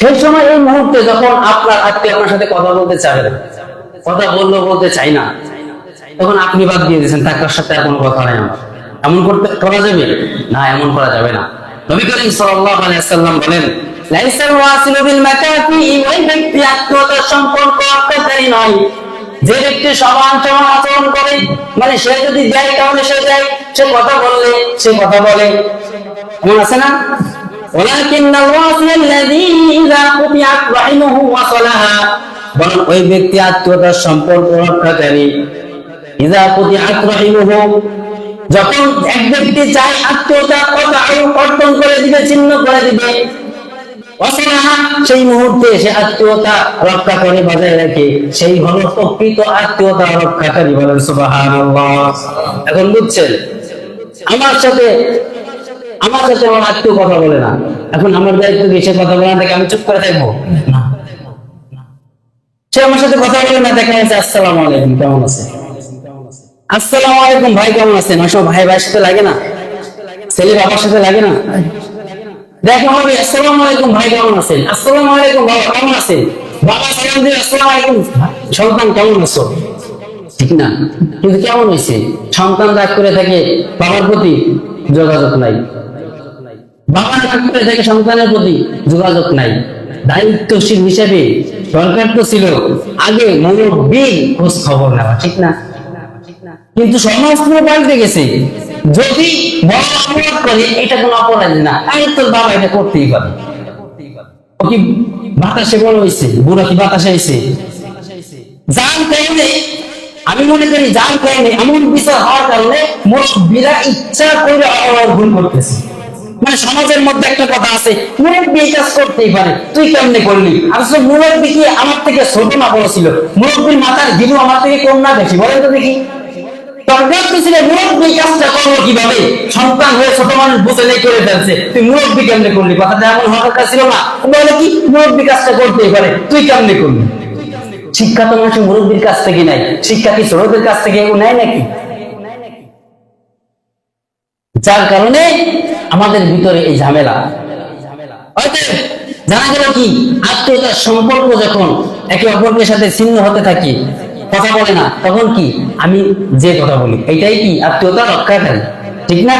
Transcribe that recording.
সেই সময় এই মুহূর্তে যখন আপনার আত্মীয় আপনার সাথে কথা বলতে চাবে কথা বলল বলতে চাই না, তখন আপনি বাদ দিয়ে দিয়েছেন, তার সাথে আর কোনো কথা নাই আমার এমন করতে, করা যাবে? না, এমন করা যাবে না। নবী করিম সাল্লাল্লাহু আলাইহি সাল্লাম বলেন যে ব্যক্তি আচরণ করে মানে সে যদি দেয়, তাহলে সে দেয়, সে কথা বললে, সে কথা বলে। এমন আছে না? ولكن الواصل الذي إذا قطعت رحمه وصلها বরং ওই ব্যক্তি আত্মীয়তার সম্পর্ক রক্ষাকারী ইজা কুতিআত রাহিমুহু যখন এক ব্যক্তি চায় আত্মীয়তা কথা কর্তন করে দিবে ছিন্ন করে দিবে অসলাহা সেই মুহূর্তে সে আত্মীয়তা রক্ষা করে বজায় রাখে সেই হলো প্রকৃত আত্মীয়তা রক্ষাকারী বলেন সুবহানাল্লাহ এখন বুঝছেন আমার সাথে আমার সাথে আমার আত্মীয় কথা বলে না। এখন আমার দায়িত্ব সে কথা বলে না দেখে আমি চুপ করে থাকব? সে আমার সাথে কথা বলে না, দেখা যাচ্ছে, আসসালামু আলাইকুম, কেমন আছে? আসসালামু আলাইকুম ভাই, কেমন আছেন? ওসব ভাই, ভাইয়ের সাথে লাগে না। ছেলে বাবার সাথে লাগে না? দেখা হবে আসসালামু আলাইকুম ভাই, কেমন আছেন? আসসালামু আলাইকুম বাবা, কেমন আছেন? বাবা, সালাম দিয়ে, আসসালামু আলাইকুম। সন্তান কেমন আছো? ঠিক না। কিন্তু কেমন হয়েছে? সন্তান রাগ করে থাকে, বাবার প্রতি যোগাযোগ নাই। বাবা রাগ করে থাকে সন্তানের প্রতি যোগাযোগ নাই। দায়িত্বশীল হিসেবে সরকার তো ছিল আগে মুরব্বী খোঁজ খবর নেওয়া, ঠিক না? কিন্তু সমাজ পুরো পাল্টে গেছে। যদি বড় অপরাধ করে, এটা কোনো অপরাধ না। আরে তোর বাবা এটা করতেই পারে। ও কি বাতাসে বড় হয়েছে? কি বাতাসে যার কারণে, আমি মনে করি যার কারণে এমন বিচার হওয়ার কারণে মুরব্বীরা ইচ্ছা করে অপরাধ ভুল করতেছে। মানে সমাজের মধ্যে একটা কথা আছে, মুরব্বী এই কাজ করতেই পারে। তুই কেমনে করলি? আসলে মুরব্বী কি আমার থেকে ছোট না বড় ছিল? মুরব্বীর মাথার গিরু আমার থেকে কম না বেশি, বলেন তো দেখি। বলে কি মুরব্বী কাজটা পারে? তুই শিক্ষা তো মানুষ মুরব্বীর কাছ থেকে নাই শিক্ষা কি কাছ থেকে নেয় নাকি? যার কারণে আমাদের ভিতরে এই ঝামেলা। জানা গেল কি, আত্মীয়তার সম্পর্ক যখন একে অপরকে সাথে ছিন্ন হতে থাকি, কথা বলে না, তখন কি? আমি যে কথা বলি এটাই কি আত্মীয়তা রক্ষাকারী, ঠিক না?